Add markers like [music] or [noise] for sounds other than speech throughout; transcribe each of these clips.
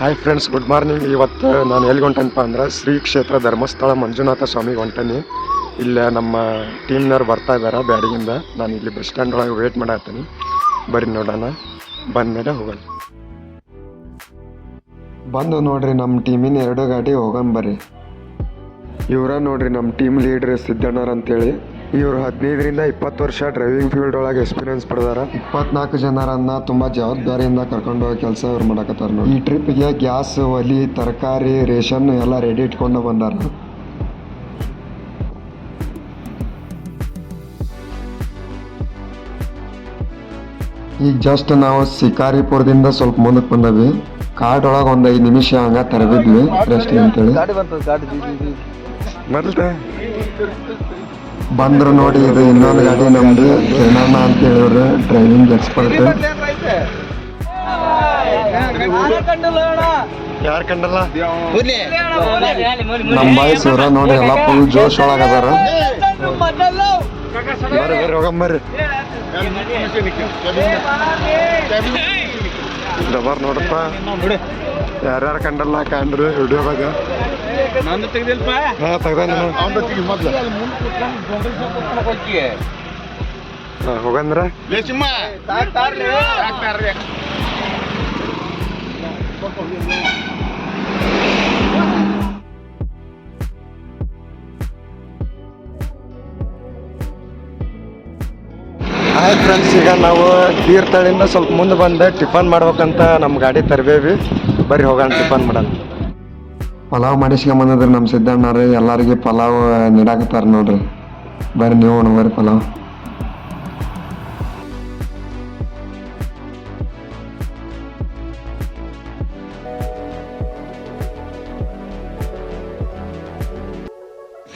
Hi friends good morning ಇವತ್ತು ನಾನು ಎಲ್ಲಿ ಹೊಂಟನಪ್ಪ ಅಂದ್ರೆ ಶ್ರೀ ಕ್ಷೇತ್ರ ಧರ್ಮಸ್ಥಳ ಮಂಜುನಾಥ ಸ್ವಾಮಿಗೆ ಹೊಂಟೇನಿ ಇಲ್ಲ ನಮ್ಮ ಟೀಮ್ನವ್ರು ಬರ್ತಾ ಇದ್ದಾರೆ ಬ್ಯಾಡಿಗಿಂದ. ನಾನು ಇಲ್ಲಿ ಬಸ್ ಸ್ಟ್ಯಾಂಡ್ ಒಳಗೆ ವೇಟ್ ಮಾಡತ್ತೀನಿ ಬರೀ ನೋಡೋಣ. ಬಂದ್ಮೇಲೆ ಹೋಗೋಣ. ಬಂದು ನೋಡ್ರಿ ನಮ್ಮ ಟೀಮಿನ ಎರಡು ಗಾಡಿ ಹೋಗೋಣ ಬರ್ರಿ ಇವರ ನೋಡ್ರಿ ನಮ್ಮ ಟೀಮ್ ಲೀಡ್ರ್ ಸಿದ್ದಣ್ಣವ್ರು ಅಂತೇಳಿ. ಇವರು ಹದಿನೈದರಿಂದ ಇಪ್ಪತ್ತು ವರ್ಷ ಡ್ರೈವಿಂಗ್ ಫೀಲ್ಡ್ ಒಳಗೆ ಎಕ್ಸ್ಪೀರಿಯನ್ಸ್ ಪಡೆದಾರ. ಇಪ್ಪತ್ನಾಲ್ಕು ಜನರನ್ನ ತುಂಬಾ ಜವಾಬ್ದಾರಿಯಿಂದ ಕರ್ಕೊಂಡು ಹೋಗೋ ಕೆಲಸ ಇವ್ರು ಮಾಡಕತ್ತಾರ ನೋಡಿ. ಈ ಟ್ರಿಪ್ಗೆ ಗ್ಯಾಸ್ ಒಲಿ ತರಕಾರಿ ರೇಷನ್ ಎಲ್ಲ ರೆಡಿ ಇಟ್ಕೊಂಡು ಬಂದಾರ. ಈಗ ಜಸ್ಟ್ ನಾವು ಶಿಕಾರಿಪುರದಿಂದ ಸ್ವಲ್ಪ ಮುಂದಕ್ಕೆ ಬಂದವಿ. ಕಾಡೊಳಗೆ ಒಳಗೆ ಒಂದು ಐದು ನಿಮಿಷ ಹಂಗ ತರಬಿದ್ವಿ ರೆಸ್ಟ್ ಅಂತೇಳಿ ಬಂದ್ರು ನೋಡಿ ಇದು ಇನ್ನೊಂದು ಗಾಡಿ ನಮ್ದು ಕಿರಣಣ್ಣ ಅಂತ ಹೇಳಿದ್ರು ಡ್ರೈವಿಂಗ್ ಎಕ್ಸ್ಪರ್ಟ್ ಯಾರು ಕಂಡಲ್ಲ? ನಮ್ಮ ಬಾಯ್ಸ್ ಸೂರ ನೋಡಿ ಎಲ್ಲ ಫುಲ್ ಜೋಶ್ ಒಳಗ ಅದಾರ. ಬರ್ರಿ ಬರ್ರಿ ಹೋಗಂಬರ್ರಿ ಡಬರ್ ನೋಡಪ್ಪ. ಯಾರ್ಯಾರು ಕಂಡಲ್ಲ ಕಂಡ್ರು ವಿಡಿಯೋದಾಗ ನಂದು ತೆಗ್ದಿಲ್ಪ? ಹಾ ತೆಗ್ದ ನಾನು ಹಾ ಹೋಗಂದ್ರ? ಆಯ್ತು ಫ್ರೆಂಡ್ಸ್ ಈಗ ನಾವು ತೀರ್ಥಹಳ್ಳಿಯಿಂದ ಸ್ವಲ್ಪ ಮುಂದೆ ಬಂದೆ. ಟಿಫನ್ ಮಾಡ್ಬೇಕಂತ ನಮ್ಮ ಗಾಡಿ ತರಬೇವಿ. ಬರ್ರಿ ಹೋಗೋಣ ಟಿಫನ್ ಮಾಡೋಣ. ಪಲಾವ್ ಮಾಡಿಸ್ಕೊಂಬಂದಿದ್ರಿ ನಮ್ಮ ಸಿದ್ದಣ್ಣವ್ರಿ ಎಲ್ಲರಿಗೆ ಪಲಾವ್ ನೀಡಾಕತ್ತಾರ ನೋಡ್ರಿ ಬರ್ರಿ ನೀವು ಉಣ್ಣು ಬರ್ರಿ ಪಲಾವ್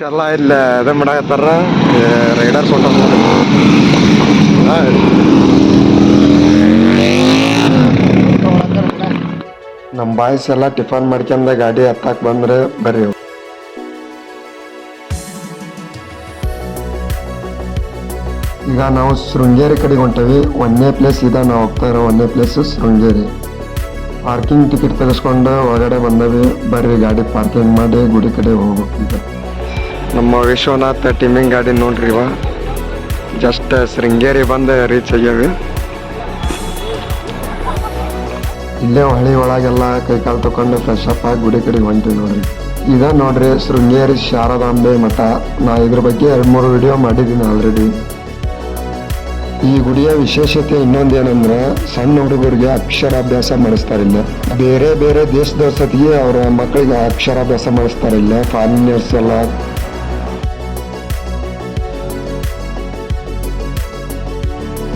ಎಲ್ಲ ಇಲ್ಲ ಅದೇ ಮಾಡಾಕತ್ತಾರ ರೈಡರ್ಸ್ ಹೊಂಟ ನಮ್ಮ ಬಾಯ್ಸ್ ಎಲ್ಲ ಟಿಫನ್ ಮಾಡ್ಕೊಂಡ ಗಾಡಿ ಹತ್ತಾಕ್ ಬಂದ್ರೆ ಬರ್ರಿ. ಈಗ ನಾವು ಶೃಂಗೇರಿ ಕಡೆಗೆ ಹೊಂಟವಿ. ಒಂದನೇ ಪ್ಲೇಸ್ ಇದೆ ನಾವು ಹೋಗ್ತಾ ಇರೋ ಒಂದನೇ ಪ್ಲೇಸ್ ಶೃಂಗೇರಿ. ಪಾರ್ಕಿಂಗ್ ಟಿಕೆಟ್ ತೆಗೆಸ್ಕೊಂಡು ಹೊರಗಡೆ ಬಂದವಿ. ಬರ್ರಿ ಗಾಡಿ ಪಾರ್ಕಿಂಗ್ ಮಾಡಿ ಗುಡಿ ಕಡೆ ಹೋಗ್ಬೇಕಂತ. ನಮ್ಮ ವಿಶ್ವನಾಥ ಟೀಮಿಂಗ್ ಗಾಡಿ ನೋಡ್ರಿ ಇವ. ಜಸ್ಟ್ ಶೃಂಗೇರಿ ಬಂದು ರೀಚ್ ಆಗ್ಯಾವಿ ಇಲ್ಲೇ ಹಳ್ಳಿ ಒಳಗೆಲ್ಲ ಕೈಕಾಲು ತಕೊಂಡು ಫ್ರೆಶ್ ಅಪ್ ಆಗಿ ಗುಡಿ ಕಡೆಗೆ ಹೊಂಟಿವಿ ನೋಡ್ರಿ. ಇದ ನೋಡ್ರಿ ಶೃಂಗೇರಿ ಶಾರದಾಂಬೆ ಮಠ. ನಾ ಇದ್ರ ಬಗ್ಗೆ ಎರಡು ಮೂರು ವಿಡಿಯೋ ಮಾಡಿದ್ದೀನಿ ಆಲ್ರೆಡಿ ಈ ಗುಡಿಯ ವಿಶೇಷತೆ ಇನ್ನೊಂದೇನಂದ್ರೆ ಸಣ್ಣ ಹುಡುಗರಿಗೆ ಅಕ್ಷರಾಭ್ಯಾಸ ಮಾಡಿಸ್ತಾರೆ ಇಲ್ಲ. ಬೇರೆ ಬೇರೆ ದೇಶದವ್ರ ಸತಿಗೆ ಅವರ ಮಕ್ಕಳಿಗೆ ಅಕ್ಷರಾಭ್ಯಾಸ ಮಾಡಿಸ್ತಾರೆ ಇಲ್ಲ ಫಾರಿನರ್ಸ್ ಎಲ್ಲ.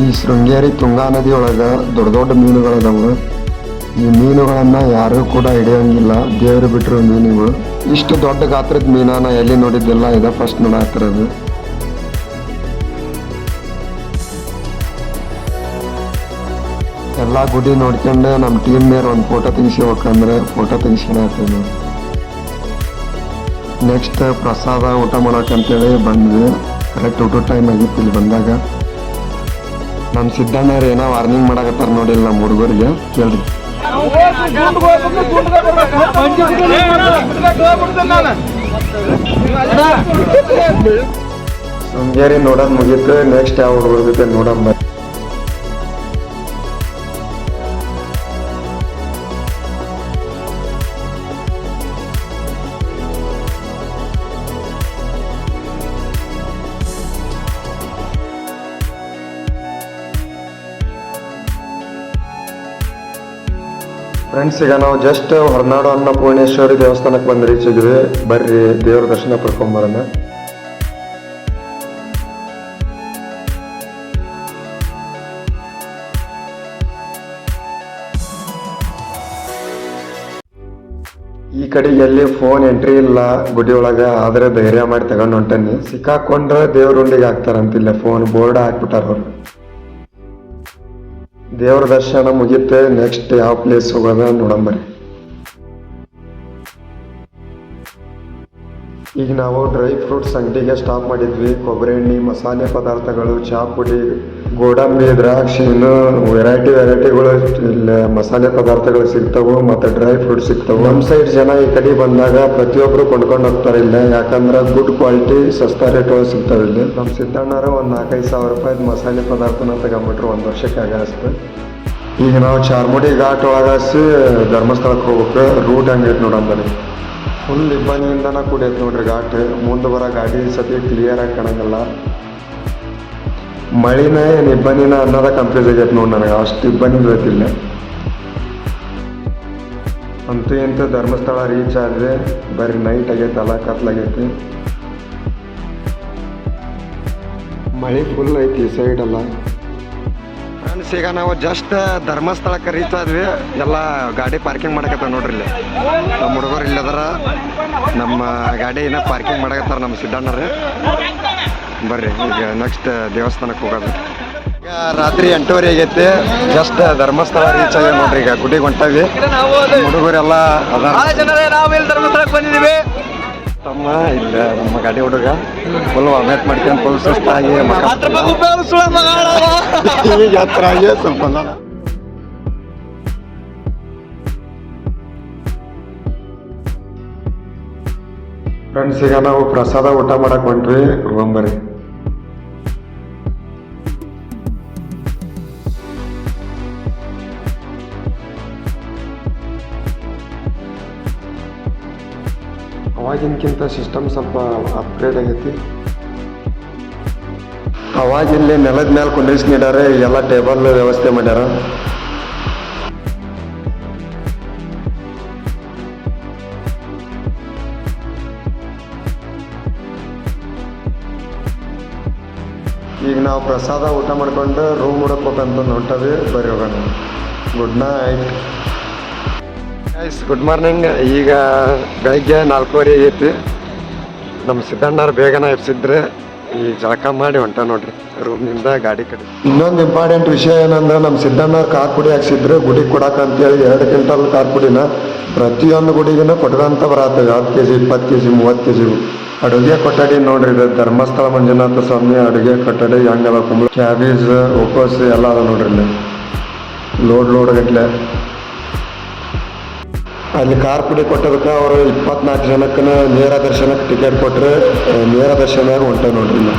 ಈ ಶೃಂಗೇರಿ ತುಂಗಾ ನದಿ ಒಳಗ ದೊಡ್ಡ ದೊಡ್ಡ ಮೀನುಗಳದಾವು. ಈ ಮೀನುಗಳನ್ನ ಯಾರು ಕೂಡ ಹಿಡಿಯಂಗಿಲ್ಲ. ದೇವರು ಬಿಟ್ಟರು ಮೀನುಗಳು. ಇಷ್ಟು ದೊಡ್ಡ ಗಾತ್ರದ ಮೀನಾನ ಎಲ್ಲಿ ನೋಡಿದ್ದಿಲ್ಲ, ಇದ ಫಸ್ಟ್ ನೋಡಾತಿರೋದು ಎಲ್ಲ ಗುಡಿ ನೋಡ್ಕೊಂಡು ನಮ್ಮ ಟೀಮ್ ಮೇಲೆ ಒಂದು ಫೋಟೋ ತೆಗಿಸ್ಬೇಕಂದ್ರೆ ಫೋಟೋ ತೆಗಿಸ್ಕೊಳತ್ತೀವಿ ನಾವು ನೆಕ್ಸ್ಟ್ ಪ್ರಸಾದ ಊಟ ಮಾಡೋಕಂತೇಳಿ ಬಂದ್ವಿ. ಕರೆಕ್ಟ್ ಊಟ ಟೈಮ್ ಆಗಿತ್ತು ಇಲ್ಲಿ ಬಂದಾಗ. ನಮ್ಮ ಸಿದ್ದಣ್ಣವ್ರು ಏನೋ ವಾರ್ನಿಂಗ್ ಮಾಡಕತ್ತಾರ ನೋಡಿಲ್ಲ ನಮ್ಮ ಹುಡುಗರಿಗೆ. ಕೇಳ್ರಿ. ಶೃಂಗೇರಿ ನೋಡೋದ್ ಮುಗೀತು ನೆಕ್ಸ್ಟ್ ಯಾವ ಹುಡುಗರ ಜೊತೆ ನೋಡಂಬ ಫ್ರೆಂಡ್ಸ್ ಈಗ ನಾವು ಜಸ್ಟ್ ಹೊರನಾಡು ಅನ್ನಪೂರ್ಣೇಶ್ವರಿ ದೇವಸ್ಥಾನಕ್ಕೆ ಬಂದು ರೀಚ್ ಇದ್ವಿ ಬರ್ರಿ, ದೇವ್ರ ದರ್ಶನ ಪಡ್ಕೊಂಬರೋಣ ಈ ಕಡೆ ಎಲ್ಲಿ ಫೋನ್ ಎಂಟ್ರಿ ಇಲ್ಲ, ಗುಡಿ ಒಳಗ, ಆದ್ರೆ ಧೈರ್ಯ ಮಾಡಿ ತಗೊಂಡು ಹೊಂಟನಿ. ಸಿಕ್ಕಾಕೊಂಡ್ರೆ ದೇವ್ರ ಉಂಡಿಗೆ ಹಾಕ್ತಾರಂತಿಲ್ಲ ಫೋನ್ ಬೋರ್ಡ್ ಹಾಕ್ಬಿಟ್ಟಾರ ಅವ್ರು. ದೇವ್ರ ದರ್ಶನ ಮುಗೀತೆ ನೆಕ್ಸ್ಟ್ ಯಾವ ಪ್ಲೇಸ್ ಹೋಗೋದ ನೋಡಂಬರಿ ಈಗ ನಾವು ಡ್ರೈ ಫ್ರೂಟ್ಸ್ ಅಂಗಡಿಗೆ ಸ್ಟಾಪ್ ಮಾಡಿದ್ವಿ. ಕೊಬ್ಬರಿ ಎಣ್ಣೆ, ಮಸಾಲೆ ಪದಾರ್ಥಗಳು, ಚಹಾ ಪುಡಿ ಗೋಡಂಬಿ, ದ್ರಾಕ್ಷಿ, ಇನ್ನು ವೆರೈಟಿ ವೆರೈಟಿಗಳು ಇಲ್ಲಿ ಮಸಾಲೆ ಪದಾರ್ಥಗಳು ಸಿಗ್ತವು ಮತ್ತು ಡ್ರೈ ಫ್ರೂಟ್ ಸಿಗ್ತವು. ನಮ್ಮ ಸೈಡ್ ಜನ ಈ ಕಡೆ ಬಂದಾಗ ಪ್ರತಿಯೊಬ್ಬರು ಕೊಂಡ್ಕೊಂಡು ಹೋಗ್ತಾರೆ ಇಲ್ಲ, ಯಾಕಂದ್ರೆ ಗುಡ್ ಕ್ವಾಲಿಟಿ ಸಸ್ತಾ ರೇಟ್ಗಳು ಸಿಗ್ತಾವೆ ಇಲ್ಲಿ. ನಮ್ಮ ಸಿದ್ದಣ್ಣರ ಒಂದು ನಾಲ್ಕೈದು ಸಾವಿರ ರೂಪಾಯಿ ಮಸಾಲೆ ಪದಾರ್ಥನ ತಗೊಂಬಿಟ್ರು ಒಂದು ವರ್ಷಕ್ಕೆ ಆಗಸ್ತು ಈಗ ನಾವು ಚಾರ್ಮುಡಿ ಘಾಟ್ ಒಳಗಾಸಿ ಧರ್ಮಸ್ಥಳಕ್ಕೆ ಹೋಗ್ಬೇಕು. ರೂಟ್ ಹಂಗೈತೆ ನೋಡಂಬಲ್ಲಿ ಫುಲ್ ಇಬ್ಬನಿಯಿಂದನ ಕೂಡೈತೆ ನೋಡ್ರಿ ಘಾಟ್. ಮುಂದೆ ಬರೋ ಗಾಡಿ ಸತಿ ಕ್ಲಿಯರ್ ಆಗಿ ಕಾಣಂಗಿಲ್ಲ. ಮಳಿನ ಏನು ಇಬ್ಬನಿನ ಅನ್ನೋದ ಕನ್ಫ್ಯೂಸ್ ಆಗೈತೆ ನೋಡಿ ನನಗೆ, ಅಷ್ಟು ಇಬ್ಬನಿ ಗೊತ್ತಿಲ್ಲ ಅಂತೂ ಇಂತ ಧರ್ಮಸ್ಥಳ ರೀಚ್ ಆದ್ರೆ ಬರೀ ನೈಟ್ ಆಗೈತೆ ಅಲ್ಲ ಕತ್ಲಾಗೈತಿ ಮಳೆ ಫುಲ್ ಐತಿ ಈ ಸೈಡ್ ಎಲ್ಲ. ಫ್ರೆಂಡ್ಸ್, ಈಗ ನಾವು ಜಸ್ಟ್ ಧರ್ಮಸ್ಥಳಕ್ಕೆ ರೀಚ್ ಆದ್ವಿ. ಎಲ್ಲ ಗಾಡಿ ಪಾರ್ಕಿಂಗ್ ಮಾಡಕತ್ತ ನೋಡ್ರಿ ಇಲ್ಲಿ. ನಮ್ಮ ಹುಡುಗರು ಇಲ್ಲದರ. ನಮ್ಮ ಗಾಡಿ ಏನೋ ಪಾರ್ಕಿಂಗ್ ಮಾಡಕತ್ತಾರ ನಮ್ಮ ಸಿದ್ದಣ್ಣರು. ಬರ್ರಿ ಈಗ ನೆಕ್ಸ್ಟ್ ದೇವಸ್ಥಾನಕ್ಕೆ ಹೋಗೋದು. ಈಗ ರಾತ್ರಿ ಎಂಟೂವರೆ ಆಗೈತಿ. ಜಸ್ಟ್ ಧರ್ಮಸ್ಥಳ ರೀಚ್ ಆಗಿ ನೋಡ್ರಿ ಈಗ ಗುಡಿಗೆ ಹೊಂಟವಿ ಹುಡುಗರೆಲ್ಲ ಅದಾರ. ಜನರೇ ನಾವು ಇಲ್ಲಿ ಧರ್ಮಸ್ಥಳಕ್ಕೆ ಬಂದಿದ್ದೀವಿ. ತಮ್ಮ ಇಲ್ಲ ನಮ್ಮ ಗಾಡಿ ಹುಡುಗ. ಫುಲ್ ವಾಮಿಟ್ ಮಾಡ್ಕೊಂಡು ಫುಲ್ ಸುಸ್ತಾಗಿ ಆಗಿ [laughs] ಈಗ ಹತ್ರ ಆಗಿ ಸ್ವಲ್ಪ. ಫ್ರೆಂಡ್ಸ್ ಈಗ ನಾವು ಪ್ರಸಾದ ಊಟ ಮಾಡಕ್ ಹೊಂಟ್ರಿ ಹೋಗಂಬರಿ ಅವಾಗಿನಕ್ಕಿಂತ ಸಿಸ್ಟಮ್ ಸ್ವಲ್ಪ ಅಪ್ಗ್ರೇಡ್ ಆಗೈತಿ. ಅವಾಗ ಇಲ್ಲಿ ನೆಲದ ಮೇಲೆ ಕುಂದಿರಿಸಿ ನೀಡಾರೆ ಎಲ್ಲ ಟೇಬಲ್ ವ್ಯವಸ್ಥೆ ಮಾಡ್ಯಾರ. ಈಗ ನಾವು ಪ್ರಸಾದ ಊಟ ಮಾಡ್ಕೊಂಡು ರೂಮ್ ಹುಡುಕ್ಬೇಕಂತ ಹೊಂಟವಿ. ಬರೀ ಹೋಗೋಣ. Good night guys good morning ಈಗ ಬೆಳಗ್ಗೆ ನಾಲ್ಕೂವರೆ ಆಗೈತಿ. ನಮ್ಮ ಸಿದ್ದಣ್ಣವ್ರು ಬೇಗನ ಎಬ್ಸಿದ್ರೆ ಈ ಜಳಕ ಮಾಡಿ ಹೊಂಟ ನೋಡ್ರಿ. ರೂಮ್ನಿಂದ ಗಾಡಿ ಕಡೆ. ಇನ್ನೊಂದು ಇಂಪಾರ್ಟೆಂಟ್ ವಿಷಯ ಏನಂದ್ರೆ ನಮ್ಮ ಸಿದ್ದಣ್ಣವ್ರು ಕಾರ್ ಪುಡಿ ಹಾಕ್ಸಿದ್ರು. ಗುಡಿ ಕೊಡಾಕ ಅಂತೇಳಿ ಎರಡು ಕ್ವಿಂಟಲ್ ಕಾರ್ ಪುಡಿನ ಪ್ರತಿಯೊಂದು ಗುಡಿಗೂ ಕೊಟ್ಟದಂತ ಬರತ್ತೆ ಹತ್ತು ಕೆ ಜಿ ಇಪ್ಪತ್ತು ಕೆ ಜಿ ಮೂವತ್ತು ಕೆ ಜಿ ಅಡುಗೆ ಕೊಠಡಿ ನೋಡ್ರಿ, ಇದು ಧರ್ಮಸ್ಥಳ ಮಂಜುನಾಥ ಸ್ವಾಮಿ ಅಡುಗೆ ಕೊಠಡಿ, ಹೆಂಗಲ್ಲ ಕುಂಬಳ ಕ್ಯಾಬೇಜ್ ಉಪವಾಸ ಎಲ್ಲ ಅದ ನೋಡ್ರಿ ಇಲ್ಲಿ. ಲೋಡ್ ಲೋಡ್ ಗಟ್ಲೆ. ಅಲ್ಲಿ ಕಾರ್ ಪುಡಿ ಕೊಟ್ಟದಕ್ಕೆ ಅವರು ಇಪ್ಪತ್ನಾಲ್ಕು ಜನಕ್ಕೆ ನೇರ ದರ್ಶನಕ್ಕೆ ಟಿಕೆಟ್ ಕೊಟ್ಟರೆ ನೇರ ದರ್ಶನ ಹೊಂಟ ನೋಡ್ರಿ ನಾ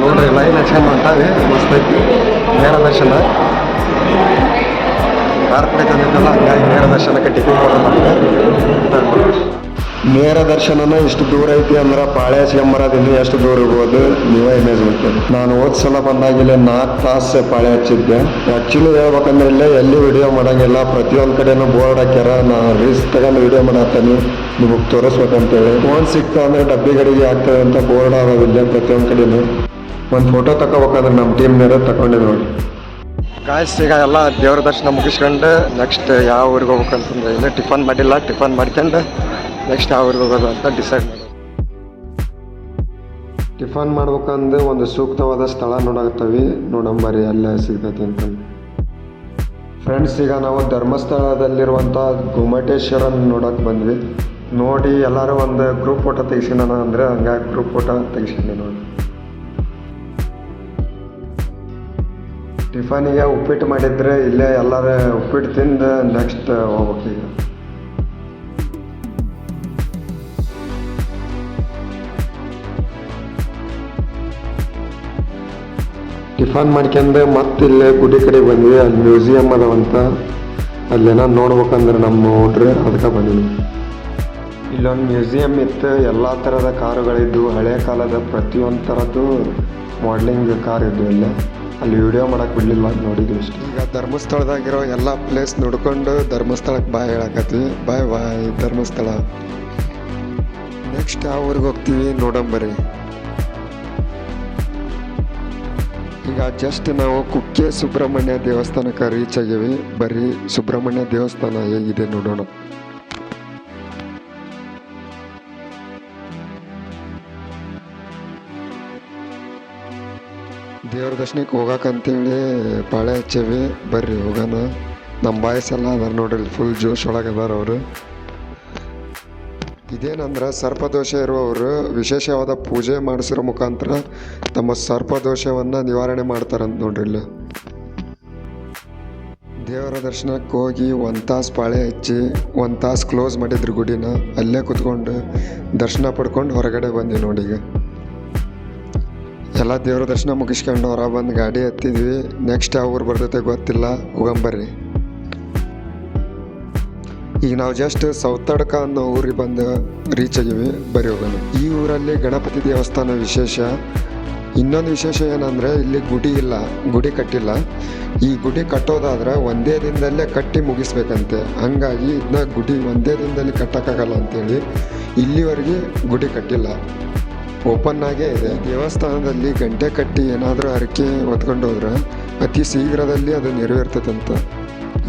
ನೋಡ್ರಿ ಲೈನ್ ಹಚ್ಕೊಂಡು ಹೊಂಟಾವೆ ಮಸ್ತ್ ಐತಿ. ನೇರ ದರ್ಶನ. ಕಾರ್ ಪುಡಿ ತಂದಿದ್ದಲ್ಲ ಹಂಗಾಗಿ ನೇರ ದರ್ಶನಕ್ಕೆ ಟಿಕೆಟ್ ಕೊಡೋದು ನೇರ ದರ್ಶನನ ಎಷ್ಟು ದೂರ ಐತಿ ಅಂದ್ರೆ ಪಾಳೆ ಹಚ್ಕೊಂಬರೋದು ಇನ್ನೂ ಎಷ್ಟು ದೂರ ಇರ್ಬೋದು? ನೀವೇ ಇಮೇಜ್ ಮಾಡ್ತೀರಿ ನಾನು ಹೋದ ಸಲ ಬಂದಾಗಿಲ್ಲ ನಾಲ್ಕು ತಾಸು ಪಾಳೆ ಹಚ್ಚಿದ್ದೆ ಆ್ಯಕ್ಚುಲಿ ಹೇಳ್ಬೇಕಂದ್ರೆ ಇಲ್ಲೇ ಎಲ್ಲಿ ವಿಡಿಯೋ ಮಾಡಂಗಿಲ್ಲ. ಪ್ರತಿಯೊಂದು ಕಡೆನೂ ಬೋರ್ಡ್ ಹಾಕ್ಯಾರ ನಾ ರೀಲ್ಸ್ ತಗೊಂಡು ವಿಡಿಯೋ ಮಾಡತ್ತೀನಿ ನಿಮಗೆ ತೋರಿಸ್ಬೇಕಂತೇಳಿ. ಫೋನ್ ಸಿಕ್ತಾ ಅಂದ್ರೆ ಡಬ್ಬಿ ಗಡಿಗೆ ಆಗ್ತದೆ ಅಂತ ಬೋರ್ಡ್ ಆಗೋದಿಲ್ಲ ಪ್ರತಿಯೊಂದು ಕಡೆನೂ. ಒಂದು ಫೋಟೋ ತಗೋಬೇಕಂದ್ರೆ ನಮ್ಮ ನೇರ ತಗೊಂಡೆ ನೋಡಿ. ಕಾಯ್ಸ್ ಈಗ ಎಲ್ಲ ದೇವ್ರ ದರ್ಶನ ಮುಗಿಸ್ಕೊಂಡು ನೆಕ್ಸ್ಟ್ ಯಾವ ಊರಿಗೆ ಹೋಗ್ಬೇಕಂತಂದ್ರೆ ಇಲ್ಲೇ ಟಿಫನ್ ಮಾಡಿಲ್ಲ. ಟಿಫನ್ ಮಾಡ್ಕೊಂಡು ನೆಕ್ಸ್ಟ್ ಯಾವ ಊರಿಗೆ ಹೋಗೋದು ಅಂತ ಡಿಸೈಡ್ ಮಾಡೋದು. ಟಿಫನ್ ಮಾಡ್ಬೇಕಂದ್ರೆ ಒಂದು ಸೂಕ್ತವಾದ ಸ್ಥಳ ನೋಡಾಕ್ತವಿ ನೋಡಂಬರಿ ಅಲ್ಲೇ ಸಿಗ್ತೈತಿ ಅಂತ. ಫ್ರೆಂಡ್ಸ್ ಈಗ ನಾವು ಧರ್ಮಸ್ಥಳದಲ್ಲಿರುವಂಥ ಗುಮಟೇಶ್ವರನ ನೋಡಕ್ಕೆ ಬಂದ್ವಿ. ನೋಡಿ, ಎಲ್ಲರೂ ಒಂದು ಗ್ರೂಪ್ ಫೋಟೋ ತೆಗಿಸಿದಾನ ಅಂದರೆ ಹಂಗಾಗಿ ಗ್ರೂಪ್ ಫೋಟೋ ತೆಗಿಸಿದ್ದೆ ನೋಡಿ. ಟಿಫನಿಗೆ ಉಪ್ಪಿಟ್ಟು ಮಾಡಿದ್ರೆ ಇಲ್ಲೇ ಎಲ್ಲರೂ ಉಪ್ಪಿಟ್ಟು ತಿಂದು ನೆಕ್ಸ್ಟ್ ಹೋಗ್ಬೇಕೀಗ ಟಿಫನ್ ಮಾಡ್ಕೊಂಡು, ಮತ್ತೆ ಇಲ್ಲೇ ಗುಡಿ ಕಡೆ ಬಂದ್ವಿ. ಅಲ್ಲಿ ಮ್ಯೂಸಿಯಂ ಅದಾವಂತ. ಅಲ್ಲೆಲ್ಲ ನೋಡ್ಬೇಕಂದ್ರೆ ನಮ್ಮ ಹುಡ್ರೆ ಅದಕ್ಕೆ ಬಂದ್ವಿ ಇಲ್ಲೊಂದು ಮ್ಯೂಸಿಯಂ ಇತ್ತು. ಎಲ್ಲ ಥರದ ಕಾರುಗಳಿದ್ದು ಹಳೆ ಕಾಲದ ಪ್ರತಿಯೊಂದು ಥರದ್ದು ಮಾಡ್ಲಿಂಗ್ ಕಾರ್ ಇದ್ದು ಇಲ್ಲೇ ಅಲ್ಲಿ ವಿಡಿಯೋ ಮಾಡಕ್ಕೆ ಬಿಡಲಿಲ್ಲ ನೋಡಿದ್ವಿ ಇಷ್ಟು ಈಗ ಧರ್ಮಸ್ಥಳದಾಗಿರೋ ಎಲ್ಲ ಪ್ಲೇಸ್ ನೋಡ್ಕೊಂಡು ಧರ್ಮಸ್ಥಳಕ್ಕೆ ಬಾಯ್ ಹೇಳಕತ್ತೀವಿ ಬಾಯ್ ಬಾಯ್ ಧರ್ಮಸ್ಥಳ. ನೆಕ್ಸ್ಟ್ ಯಾವ ಊರಿಗೆ ಹೋಗ್ತೀವಿ ನೋಡಂಬರಿ ಈಗ ಜಸ್ಟ್ ನಾವು ಕುಕ್ಕೆ ಸುಬ್ರಹ್ಮಣ್ಯ ದೇವಸ್ಥಾನಕ್ಕೆ ರೀಚ್ ಆಗೀವಿ. ಬರೀ ಸುಬ್ರಹ್ಮಣ್ಯ ದೇವಸ್ಥಾನ ಹೇಗಿದೆ ನೋಡೋಣ. ದೇವ್ರ ದರ್ಶನಕ್ಕೆ ಹೋಗಕ್ಕಂತೇಳಿ ಪಾಳೆ ಹಚ್ಚೇವಿ. ಬರ್ರಿ ಹೋಗೋಣ. ನಮ್ಮ ಬಾಯ್ಸ್ ಎಲ್ಲ ಅದಾರ ನೋಡ್ರಿ ಫುಲ್ ಜೋಶ್ ಒಳಗೆ ಅದಾರ ಅವರು. ಇದೇನಂದ್ರೆ ಸರ್ಪದೋಷ ಇರುವವರು ವಿಶೇಷವಾದ ಪೂಜೆ ಮಾಡಿಸಿರೋ ಮುಖಾಂತರ ತಮ್ಮ ಸರ್ಪದೋಷವನ್ನು ನಿವಾರಣೆ ಮಾಡ್ತಾರಂತ ನೋಡ್ರಿ ಇಲ್ಲಿ. ದೇವರ ದರ್ಶನಕ್ಕೆ ಹೋಗಿ ಒಂದು ತಾಸು ಪಾಳೆ ಹಚ್ಚಿ, ಒಂದು ತಾಸು ಕ್ಲೋಸ್ ಮಾಡಿದ್ರು ಗುಡಿನ, ಅಲ್ಲೇ ಕುತ್ಕೊಂಡು ದರ್ಶನ ಪಡ್ಕೊಂಡು ಹೊರಗಡೆ ಬಂದ್ವಿ ನೋಡಿ ಈಗ. ಎಲ್ಲ ದೇವ್ರ ದರ್ಶನ ಮುಗಿಸ್ಕೊಂಡು ಹೊರ ಬಂದು ಗಾಡಿ ಹತ್ತಿದ್ವಿ ನೆಕ್ಸ್ಟ್ ಯಾವ ಊರು ಬರ್ತೈತೆ ಗೊತ್ತಿಲ್ಲ. ಹೋಗಂಬರ್ರಿ ಈಗ ನಾವು ಜಸ್ಟ್ ಸೌತಡ್ಕ ಅನ್ನೋ ಊರಿಗೆ ಬಂದು ರೀಚ್ ಆಗಿವಿ ಬರೀ ಹೋಗೋಣ. ಈ ಊರಲ್ಲಿ ಗಣಪತಿ ದೇವಸ್ಥಾನ ವಿಶೇಷ. ಇನ್ನೊಂದು ವಿಶೇಷ ಏನಂದರೆ ಇಲ್ಲಿ ಗುಡಿ ಇಲ್ಲ, ಗುಡಿ ಕಟ್ಟಿಲ್ಲ. ಈ ಗುಡಿ ಕಟ್ಟೋದಾದ್ರೆ ಒಂದೇ ದಿನದಲ್ಲೇ ಕಟ್ಟಿ ಮುಗಿಸ್ಬೇಕಂತೆ. ಹಂಗಾಗಿ ಇದನ್ನ ಗುಡಿ ಒಂದೇ ದಿನದಲ್ಲಿ ಕಟ್ಟೋಕ್ಕಾಗಲ್ಲ ಅಂತೇಳಿ ಇಲ್ಲಿವರೆಗೆ ಗುಡಿ ಕಟ್ಟಿಲ್ಲ. ಓಪನ್ ಆಗೇ ಇದೆ. ದೇವಸ್ಥಾನದಲ್ಲಿ ಗಂಟೆ ಕಟ್ಟಿ ಏನಾದರೂ ಹರಕೆ ಹೊತ್ಕೊಂಡು ಹೋದ್ರೆ ಅತಿ ಶೀಘ್ರದಲ್ಲಿ ಅದು ನೆರವೇರ್ತದಂತ.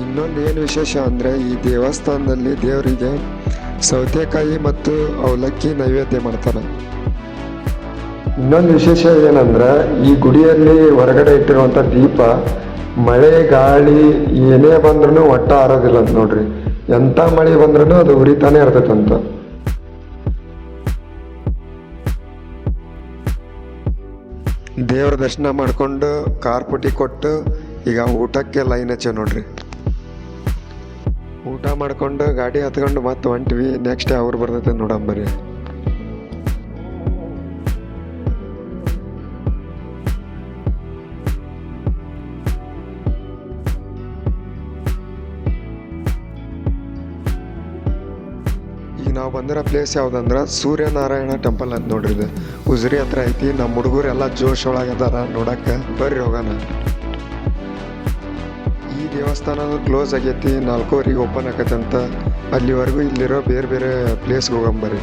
ಇನ್ನೊಂದು ಏನು ವಿಶೇಷ ಅಂದರೆ ಈ ದೇವಸ್ಥಾನದಲ್ಲಿ ದೇವರಿಗೆ ಸೌತೆಕಾಯಿ ಮತ್ತು ಅವಲಕ್ಕಿ ನೈವೇದ್ಯ ಮಾಡ್ತಾರೆ. ಇನ್ನೊಂದು ವಿಶೇಷ ಏನಂದ್ರೆ ಈ ಗುಡಿಯಲ್ಲಿ ಹೊರಗಡೆ ಇಟ್ಟಿರುವಂಥ ದೀಪ ಮಳೆ ಗಾಳಿ ಏನೇ ಬಂದ್ರೂ ಒಟ್ಟ ಆರೋದಿಲ್ಲ ಅಂತ ನೋಡ್ರಿ. ಎಂಥ ಮಳೆ ಬಂದ್ರೂ ಅದು ಉರಿತಾನೆ ಇರ್ತೈತಂತ ದೇವ್ರ ದರ್ಶನ ಮಾಡ್ಕೊಂಡು ಕಾರ್ ಪುಟಿ ಕೊಟ್ಟು ಈಗ ಊಟಕ್ಕೆ ಲೈನ್ ಹಚ್ಚ ನೋಡ್ರಿ. ಊಟ ಮಾಡ್ಕೊಂಡು ಗಾಡಿ ಹತ್ಕೊಂಡು ಮತ್ತೆ ಹೊಂಟ್ವಿ. ನೆಕ್ಸ್ಟ್ ಅವ್ರು ಬರ್ತೈತೆ ನೋಡಂಬರಿ ಈಗ ನಾವು ಬಂದಿರೋ ಪ್ಲೇಸ್ ಯಾವ್ದಂದ್ರೆ ಸೂರ್ಯನಾರಾಯಣ ಟೆಂಪಲ್ ಅಂತ ನೋಡ್ರಿ ಉಜ್ರಿ ಹತ್ರ ಐತಿ. ನಮ್ಮ ಹುಡುಗರೆಲ್ಲ ಜೋಶ್ ಒಳಗದಾರ ನೋಡಕ್ಕೆ ಬರ್ರಿ ಹೋಗೋಣ. ಈ ದೇವಸ್ಥಾನ ಕ್ಲೋಸ್ ಆಗೈತಿ, ನಾಲ್ಕೂವರೆಗೆ ಓಪನ್ ಆಕತ್ತಂತ ಅಲ್ಲಿವರೆಗೂ ಇಲ್ಲಿರೋ ಬೇರೆ ಬೇರೆ ಪ್ಲೇಸ್ಗೆ ಹೋಗಂಬರಿ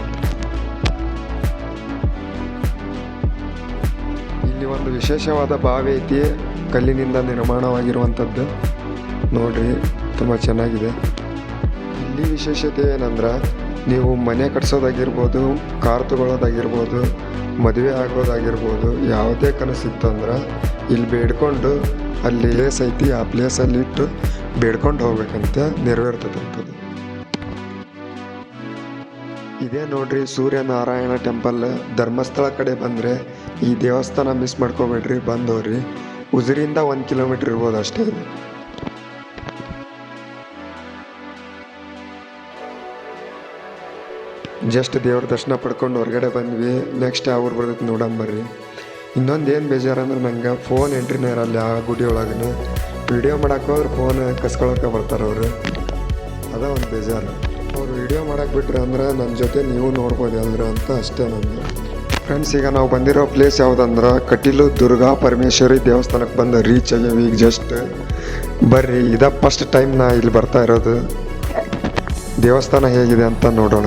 ಇಲ್ಲಿ ಒಂದು ವಿಶೇಷವಾದ ಬಾವಿ ಐತಿ, ಕಲ್ಲಿನಿಂದ ನಿರ್ಮಾಣವಾಗಿರುವಂಥದ್ದು ನೋಡ್ರಿ, ತುಂಬ ಚೆನ್ನಾಗಿದೆ. ಇಲ್ಲಿ ವಿಶೇಷತೆ ಏನಂದ್ರೆ, ನೀವು ಮನೆ ಕಟ್ಸೋದಾಗಿರ್ಬೋದು, ಕಾರ್ ತಗೊಳ್ಳೋದಾಗಿರ್ಬೋದು ಮದುವೆ ಆಗೋದಾಗಿರ್ಬೋದು, ಯಾವುದೇ ಕನಸಿತ್ತು ಅಂದ್ರೆ ಇಲ್ಲಿ ಬೇಡ್ಕೊಂಡು ಅಲ್ಲಿ ಪ್ಲೇಸ್ ಐತಿ, ಆ ಪ್ಲೇಸಲ್ಲಿ ಇಟ್ಟು ಬೇಡ್ಕೊಂಡು ಹೋಗ್ಬೇಕಂತ ನೆರವೇರ್ತದಂಥದ್ದು ಇದೇ ನೋಡ್ರಿ ಸೂರ್ಯನಾರಾಯಣ ಟೆಂಪಲ್ ಧರ್ಮಸ್ಥಳ ಕಡೆ ಬಂದರೆ ಈ ದೇವಸ್ಥಾನ ಮಿಸ್ ಮಾಡ್ಕೋಬೇಡ್ರಿ ಬಂದವ್ರಿ ಉಜಿರಿಂದ ಒಂದು ಕಿಲೋಮೀಟ್ರ್ ಇರ್ಬೋದು ಅಷ್ಟೇ ಇದು. ಜಸ್ಟ್ ದೇವ್ರ ದರ್ಶನ ಪಡ್ಕೊಂಡು ಹೊರಗಡೆ ಬಂದ್ವಿ. ನೆಕ್ಸ್ಟ್ ಯಾವ ಊರು ಬರ್ತೈತೆ ನೋಡಂಬರ್ರಿ ಇನ್ನೊಂದು ಏನು ಬೇಜಾರಂದ್ರೆ ನಂಗೆ ಫೋನ್ ಎಂಟ್ರಿನೇ ಇರಲ್ಲ, ಆ ಗುಡಿ ಒಳಗೂ ವಿಡಿಯೋ ಮಾಡಕ್ಕೆ ಹೋದ್ರೆ ಫೋನ್ ಕಸ್ಕೊಳಕ್ಕೆ ಬರ್ತಾರೆ ಅವರು. ಅದ ಒಂದು ಬೇಜಾರು. ಅವ್ರು ವಿಡಿಯೋ ಮಾಡಕ್ಕೆ ಬಿಟ್ರೆ ಅಂದ್ರೆ ನನ್ನ ಜೊತೆ ನೀವು ನೋಡ್ಬೋದು ಅಂದ್ರೆ ಅಂತ ಅಷ್ಟೇ ನಂದು. ಫ್ರೆಂಡ್ಸ್ ಈಗ ನಾವು ಬಂದಿರೋ ಪ್ಲೇಸ್ ಯಾವುದಂದ್ರೆ ಕಟೀಲು ದುರ್ಗಾ ಪರಮೇಶ್ವರಿ ದೇವಸ್ಥಾನಕ್ಕೆ ಬಂದು ರೀಚ್ ಆಗ್ಯಾವ ಈಗ ಜಸ್ಟ್ ಬರ್ರಿ, ಇದ ಫಸ್ಟ್ ಟೈಮ್ ನಾ ಇಲ್ಲಿ ಬರ್ತಾ ಇರೋದು. ದೇವಸ್ಥಾನ ಹೇಗಿದೆ ಅಂತ ನೋಡೋಣ.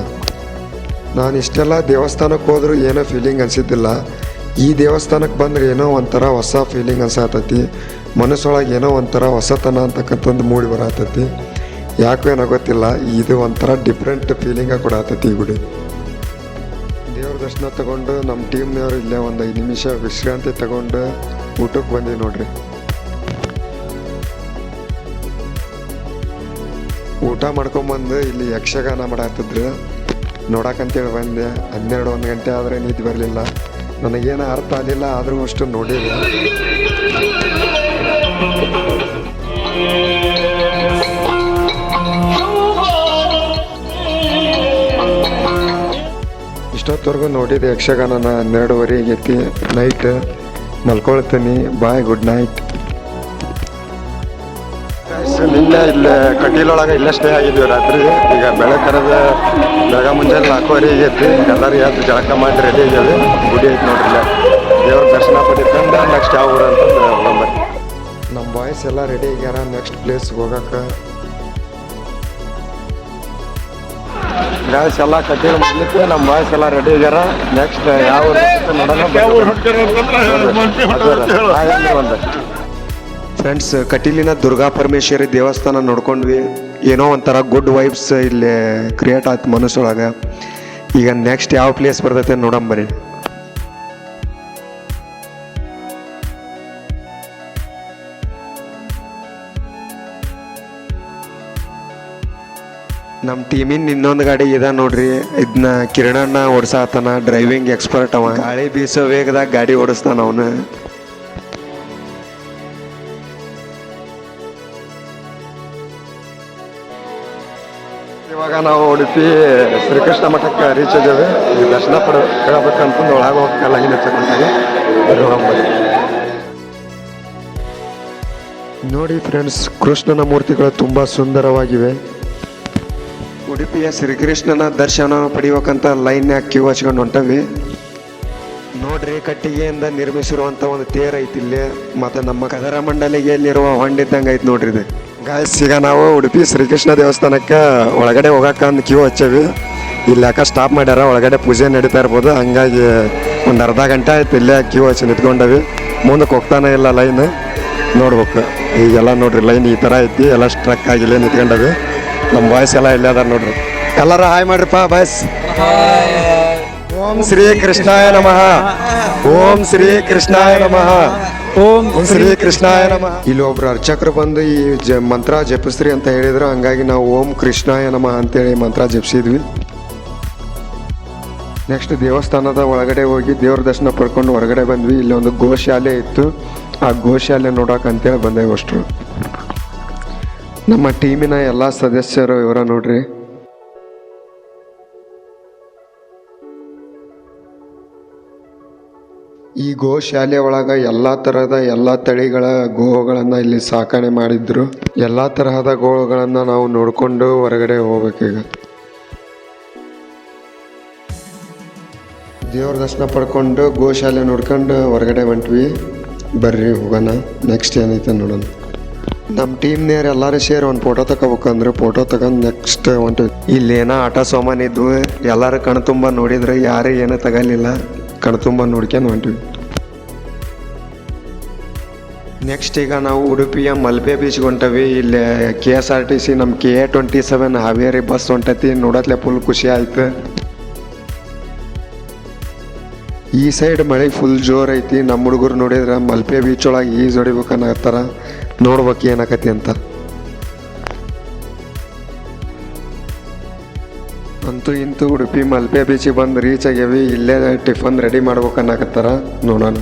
ನಾನು ಇಷ್ಟೆಲ್ಲ ದೇವಸ್ಥಾನಕ್ಕೆ ಹೋದರೂ ಏನೋ ಫೀಲಿಂಗ್ ಅನಿಸಿದ್ದಿಲ್ಲ. ಈ ದೇವಸ್ಥಾನಕ್ಕೆ ಬಂದ್ರೆ ಏನೋ ಒಂಥರ ಹೊಸ ಫೀಲಿಂಗ್ ಅನ್ಸತ್ತೈತಿ ಮನಸ್ಸೊಳಗೆ ಏನೋ ಒಂಥರ ಹೊಸತನ ಅಂತಕ್ಕಂಥದ್ದು ಮೂಡಿ ಬರತೈತಿ. ಯಾಕೋ ಏನೋ ಗೊತ್ತಿಲ್ಲ, ಇದು ಒಂಥರ ಡಿಫ್ರೆಂಟ್ ಫೀಲಿಂಗ ಕೂಡ ಆತೈತಿ ಈ ಗುಡಿ. ದೇವ್ರ ದರ್ಶನ ತಗೊಂಡು ನಮ್ಮ ಟೀಮ್ನವ್ರು ಇಲ್ಲೇ ಒಂದು ಐದು ನಿಮಿಷ ವಿಶ್ರಾಂತಿ ತಗೊಂಡು ಊಟಕ್ಕೆ ಬಂದೀವಿ ನೋಡ್ರಿ. ಊಟ ಮಾಡ್ಕೊಂಬಂದು ಇಲ್ಲಿ ಯಕ್ಷಗಾನ ಮಾಡಾತಿದ್ರು. ನೋಡಕ್ಕಂತೇಳಿ ಬಂದೆ. ಹನ್ನೆರಡು, ಒಂದು ಗಂಟೆ ಆದರೆ ನಿದ್ದೆ ಬರಲಿಲ್ಲ. ನನಗೇನು ಅರ್ಥ ಆಗಲಿಲ್ಲ, ಆದರೂ ಅಷ್ಟು ನೋಡಿದೆ. ಇಷ್ಟೊತ್ತವರೆಗೂ ನೋಡಿದೆ ಯಕ್ಷಗಾನನ ಹನ್ನೆರಡುವರೆಗೆ ನೈಟ್ ಮಲ್ಕೊಳ್ತೀನಿ. ಬಾಯ್ ಗುಡ್ ನೈಟ್ ನಿನ್ನೆ ಇಲ್ಲೇ ಕಟೀಲೊಳಗೆ ಇಲ್ಲೇ ಸ್ಟೇ ಆಗಿದ್ವಿ ರಾತ್ರಿ. ಈಗ ಬೆಳಕರದ ಬೆಳಗ ಮುಂಜಾನೆ ನಾಲ್ಕೂವರೆ ಐತಿ ಎಲ್ಲರೂ ಯಾವ್ದು ಜಳಕ ಮಾಡಿ ರೆಡಿ ಆಗ್ಯಾವೆ ಗುಡಿ ಐತಿ ನೋಡ್ರಿ ಇಲ್ಲೇ. ದೇವ್ರ ದರ್ಶನ ಪಡಿತಂದ ನೆಕ್ಸ್ಟ್ ಯಾವ ಊರು ಅಂತಂದು ಹೋಗಂಬರಿ ನಮ್ಮ ಬಾಯ್ಸ್ ಎಲ್ಲ ರೆಡಿ ಆಗ್ಯಾರ ನೆಕ್ಸ್ಟ್ ಪ್ಲೇಸ್ಗೆ ಹೋಗಕ್ಕೆ ಗಾಯ್ಸ್ ಎಲ್ಲ ಕಟ್ಟಿ ಮಾಡ್ಲಿಕ್ಕೆ ನಮ್ಮ ಬಾಯ್ಸ್ ಎಲ್ಲ ರೆಡಿ ಆಗ್ಯಾರ. ನೆಕ್ಸ್ಟ್ ಯಾವ ಊರು ಅಂತ ನೋಡೋಣ. ಫ್ರೆಂಡ್ಸ್ ಕಟೀಲಿನ ದುರ್ಗಾ ಪರಮೇಶ್ವರಿ ದೇವಸ್ಥಾನ ನೋಡ್ಕೊಂಡ್ವಿ. ಏನೋ ಒಂಥರ ಗುಡ್ ವೈಬ್ಸ್ ಇಲ್ಲಿ ಕ್ರಿಯೇಟ್ ಆಯ್ತು ಮನಸ್ಸೊಳಗೆ. ಈಗ ನೆಕ್ಸ್ಟ್ ಯಾವ ಪ್ಲೇಸ್ ಬರ್ತೈತೆ ನೋಡಂಬರಿ ನಮ್ಮ ಟೀಮಿನ ಇನ್ನೊಂದು ಗಾಡಿ ಇದೆ ನೋಡ್ರಿ. ಇದನ್ನ ಕಿರಣಣ್ಣ ಓಡಿಸಾತನ ಡ್ರೈವಿಂಗ್ ಎಕ್ಸ್ಪರ್ಟ್ ಅವ. ಗಾಳಿ ಬೀಸೋ ವೇಗದಾಗ ಗಾಡಿ ಓಡಿಸ್ತಾನ ಅವನು. ನಾವು ಉಡುಪಿ ಶ್ರೀಕೃಷ್ಣ ಮಠಕ್ಕೆ ರೀಚ್ ಈ ದರ್ಶನ ಪಡ ಕೇಳಬೇಕಂತಂದು ಒಳಗೆ ಹೋಗ್ತಾ ಲೈನ್ ಹಚ್ಚಕೊಂಡಾಗ. ನೋಡಿ ಫ್ರೆಂಡ್ಸ್ ಕೃಷ್ಣನ ಮೂರ್ತಿಗಳು ತುಂಬ ಸುಂದರವಾಗಿವೆ. ಉಡುಪಿಯ ಶ್ರೀಕೃಷ್ಣನ ದರ್ಶನ ಪಡೆಯುವಕ್ಕಂತ ಲೈನ್ ಕ್ಯೂ ಹಚ್ಕೊಂಡು ಹೊಂಟವಿ. ನೋಡ್ರಿ, ಕಟ್ಟಿಗೆಯಿಂದ ನಿರ್ಮಿಸಿರುವಂತ ಒಂದು ತೇರ್ ಐತಿ ಇಲ್ಲಿ. ಮತ್ತೆ ನಮ್ಮ ಕದರ ಮಂಡಲಿಗೆಯಲ್ಲಿರುವ ಹೊಂಡಿದ್ದಂಗೆ ಐತಿ ನೋಡ್ರಿ ಇದು. ಗಾಯ್ಸ್ ಈಗ ನಾವು ಉಡುಪಿ ಶ್ರೀಕೃಷ್ಣ ದೇವಸ್ಥಾನಕ್ಕೆ ಒಳಗಡೆ ಹೋಗಕ್ಕೆ ಕ್ಯೂ ಹಚ್ಚೇವಿ. ಇಲ್ಲಿ ಯಾಕೆ ಸ್ಟಾಪ್ ಮಾಡ್ಯಾರ ಒಳಗಡೆ ಪೂಜೆ ನಡೀತಾ ಇರ್ಬೋದು. ಹಂಗಾಗಿ ಒಂದು ಅರ್ಧ ಗಂಟೆ ಆಯ್ತು ಇಲ್ಲೇ ಕ್ಯೂ ಹಚ್ಚಿ ನಿಂತ್ಕೊಂಡವಿ. ಮುಂದಕ್ಕೆ ಹೋಗ್ತಾನೆ ಇಲ್ಲ ಲೈನ್ ನೋಡ್ಬೇಕು. ಈಗೆಲ್ಲ ನೋಡ್ರಿ ಲೈನ್ ಈ ಥರ ಐತಿ ಎಲ್ಲ ಸ್ಟ್ರಕ್ ಆಗಿಲ್ಲ ನಿಂತ್ಕೊಂಡವಿ. ನಮ್ಮ ಬಾಯ್ಸ್ ಎಲ್ಲ ಇಲ್ಲೇ ಅದಾರ ನೋಡ್ರಿ. ಎಲ್ಲರೂ ಹಾಯ್ ಮಾಡ್ರಿಪ್ಪ ಬಾಯ್ಸ್ ಓಂ ಶ್ರೀ ಕೃಷ್ಣಾಯ ನಮಃ. ಓಂ ಶ್ರೀ ಕೃಷ್ಣಾಯ ನಮಃ. ಓಂ ಶ್ರೀ ಕೃಷ್ಣಾಯ ನಮಃ. ಇಲ್ಲಿ ಒಬ್ರು ಅರ್ಚಕರು ಬಂದು ಈ ಜ ಮಂತ್ರ ಜಪಿಸ್ರಿ ಅಂತ ಹೇಳಿದ್ರು. ಹಂಗಾಗಿ ನಾವು ಓಂ ಕೃಷ್ಣಾಯ ನಮಃ ಅಂತೇಳಿ ಮಂತ್ರ ಜಪಿಸಿದ್ವಿ. ನೆಕ್ಸ್ಟ್ ದೇವಸ್ಥಾನದ ಒಳಗಡೆ ಹೋಗಿ ದೇವ್ರ ದರ್ಶನ ಪಡ್ಕೊಂಡು ಹೊರಗಡೆ ಬಂದ್ವಿ. ಇಲ್ಲಿ ಒಂದು ಗೋಶಾಲೆ ಇತ್ತು. ಆ ಗೋಶಾಲೆ ನೋಡಕ್ ಅಂತೇಳಿ ಬಂದೆವು ಅಷ್ಟು ನಮ್ಮ ಟೀಮಿನ ಎಲ್ಲ ಸದಸ್ಯರು ಇವರ ನೋಡ್ರಿ. ಈ ಗೋಶಾಲೆ ಒಳಗ ಎಲ್ಲಾ ತರಹದ ಎಲ್ಲಾ ತಳಿಗಳ ಗೋಗಳನ್ನ ಇಲ್ಲಿ ಸಾಕಣೆ ಮಾಡಿದ್ರು. ಎಲ್ಲಾ ತರಹದ ಗೋಗಳನ್ನ ನಾವು ನೋಡ್ಕೊಂಡು ಹೊರಗಡೆ ಹೋಗ್ಬೇಕೀಗ. ದೇವ್ರ ದರ್ಶನ ಪಡ್ಕೊಂಡು ಗೋಶಾಲೆ ನೋಡ್ಕೊಂಡು ಹೊರಗಡೆ ಹೊಂಟ್ವಿ. ಬರ್ರಿ ಹೋಗೋಣ ನೆಕ್ಸ್ಟ್ ಏನೈತೆ ನೋಡೋಣ. ನಮ್ಮ ಟೀಮ್ನೇರು ಎಲ್ಲರೂ ಸೇರಿ ಒಂದು ಫೋಟೋ ತಗೋಬೇಕಂದ್ರೆ ಫೋಟೋ ತಗೊಂಡು ನೆಕ್ಸ್ಟ್ ಒಂದು ಇಲ್ಲಿ ಏನೋ ಆಟ ಸಾಮಾನು ಇದ್ವು, ಎಲ್ಲರೂ ಕಣ್ತುಂಬ ನೋಡಿದ್ರೆ, ಯಾರೂ ಏನೂ ತಗಲಿಲ್ಲ ಕಣ್ ತುಂಬ ನೋಡ್ಕೊಂಡು ಹೊಂಟ್ವಿ. ನೆಕ್ಸ್ಟ್ ಈಗ ನಾವು ಉಡುಪಿಯ ಮಲ್ಪೆ ಬೀಚ್ಗೆ ಹೊಂಟವಿ. ಇಲ್ಲಿ K S R T C ನಮ್ಮ K A twenty seven Haveri bus ಹೊಂಟತಿ. ನೋಡತ್ಲೆ ಫುಲ್ ಖುಷಿ ಆಯ್ತು. ಈ ಸೈಡ್ ಮಳೆ ಫುಲ್ ಜೋರ್ ಐತಿ. ನಮ್ಮ ಹುಡುಗರು ನೋಡಿದ್ರೆ ಮಲ್ಪೆ ಬೀಚ್ ಒಳಗೆ ಈಜ್ ಹೊಡಿಬೇಕನ್ನತ್ತಾರ ನೋಡ್ಬೇಕು ಏನಾಕತಿ ಅಂತ. ಅಂತೂ ಇಂತೂ ಉಡುಪಿ ಮಲ್ಪೆ ಬೀಚಿಗೆ ಬಂದು ರೀಚ್ ಆಗ್ಯಾವಿ ಇಲ್ಲೇ ಟಿಫನ್ ರೆಡಿ ಮಾಡ್ಬೇಕು ಅನ್ನಕತ್ತಾರ ನೋಡೋಣ.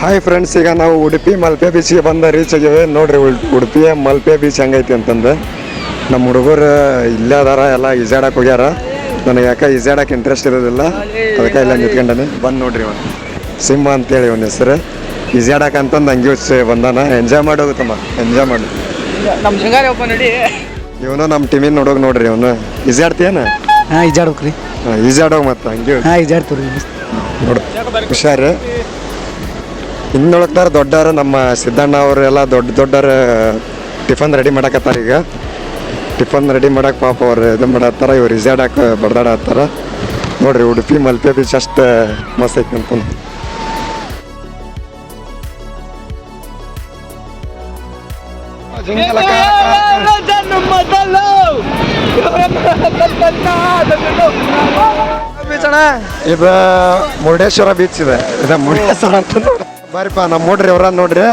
ಹಾಯ್ ಫ್ರೆಂಡ್ಸ್ ಈಗ ನಾವು ಉಡುಪಿ ಮಲ್ಪೆ ಬೀಚಿಗೆ ಬಂದ ರೀಚ್ ಆಗ್ಯಾವೆ ನೋಡ್ರಿ, ಉಡ್- ಉಡುಪಿಯ ಮಲ್ಪೆ ಬೀಚ್ ಹೆಂಗೈತಿ ಅಂತಂದು ನಮ್ಮ ಹುಡುಗರು ಇಲ್ಲೇ ಅದಾರ, ಎಲ್ಲ ಈಜಾಡಕ್ಕೆ ಹೋಗ್ಯಾರ. ನನಗೆ ಯಾಕೆ ಈಜಾಡಕ್ಕೆ ಇಂಟ್ರೆಸ್ಟ್ ಇರೋದಿಲ್ಲ, ಅದಕ್ಕೆ ಇಲ್ಲ ನಿಂತ್ಕೊಂಡಾನೆ. ಬಂದು ನೋಡ್ರಿ ಒಂದು ಸಿಂಹ ಅಂತೇಳಿ ಇವನ ಹೆಸರು. ಈಜಾಡಕ್ಕೆ ಅಂತಂದು ಹಂಗೆ ಬಂದಾನ. ಎಂಜಾಯ್ ಮಾಡೋದು ತಮ್ಮ ಎಂಜಾಯ್ ಮಾಡು. ನಮ್ಮ ಶೃಂಗಾರಿ ಒಬ್ಬ ನಡಿ. ಇವನು ನಮ್ಮ ಟೀಮಿನ ನೋಡೋಕೆ ನೋಡ್ರಿ ಇವನು. ಈಜಾಡ್ತೀಯನ ಹಾಂ ಇಜಾಡ್ಬೇಕ್ರಿ ಈಜಾಡೋಗ ಮತ್ತೆ ಹಂಗೆ ಹಾಂ ಇಜಾಡ್ತೀವಿ ನೋಡು ಹುಷಾರು. ಇನ್ನೊಳಗ್ತಾರ ದೊಡ್ಡವ್ರ ನಮ್ಮ ಸಿದ್ದಣ್ಣ ಅವರೆಲ್ಲ ದೊಡ್ಡ ದೊಡ್ಡವ್ರ ಟಿಫನ್ ರೆಡಿ ಮಾಡಕತ್ತಾರ ಈಗ. ಟಿಫನ್ ರೆಡಿ ಮಾಡಕ್ಕೆ ಪಾಪ ಅವ್ರು ಇದು ಮಾಡತ್ತಾರ ಇವ್ರು ಈಜಾಡಕ್ಕೆ ಬಡ್ದಾಡತ್ತಾರ ನೋಡ್ರಿ ಉಡುಪಿ ಮಲ್ಪೆ ಬೀಚ್ ಅಷ್ಟು ಮಸ್ತ್ ಐತಿ ಅಂತಂದು. ಬೀಚಣ ಇದು ಮುರುಡೇಶ್ವರ ಬೀಚ್ ಇದೆ. ಇದು ಮುರುಡೇಶ್ವರ ಅಂತ ಬಾರಿಪ್ಪ ನಮ್ಮ ನೋಡ್ರಿ. ಅವ್ರ ನೋಡ್ರಿ